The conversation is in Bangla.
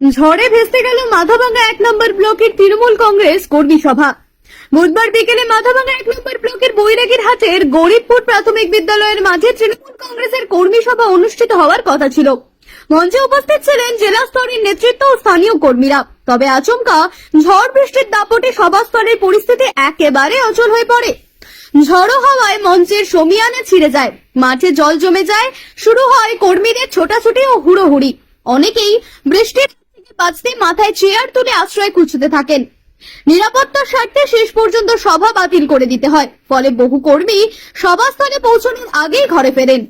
ঝড়ে ভেস্তে গেল মাথাভাঙ্গা এক নম্বর ব্লকের তৃণমূল কংগ্রেস কর্মী সভা। বুধবার বিকেলে মাথাভাঙ্গা এক নম্বর ব্লকের বৈরাগীর হাটের গরিবপুর প্রাথমিক বিদ্যালয়ের মাঝে তৃণমূল কংগ্রেসের কর্মী সভা অনুষ্ঠিত হওয়ার কথা ছিল। মঞ্চে উপস্থিত ছিলেন জেলা স্তরের নেতৃত্ব ও স্থানীয় কর্মীরা। তবে আচমকা ঝড় বৃষ্টির দাপটে সভা স্তরের পরিস্থিতি একেবারে অচল হয়ে পড়ে। ঝড়ো হাওয়ায় মঞ্চের সমিয়ানা ছিঁড়ে যায়। মাঠে জল জমে যায়। শুরু হয় কর্মীদের ছোটাছুটি ও হুড়োহুড়ি। অনেকেই বৃষ্টির বাঁচতে মাথায় চেয়ার তুলে আশ্রয় খুঁজতে থাকেন। নিরাপত্তার স্বার্থে শেষ পর্যন্ত সভা বাতিল করে দিতে হয়। ফলে বহু কর্মী সভাস্থলে পৌঁছানোর আগেই ঘরে ফেরেন।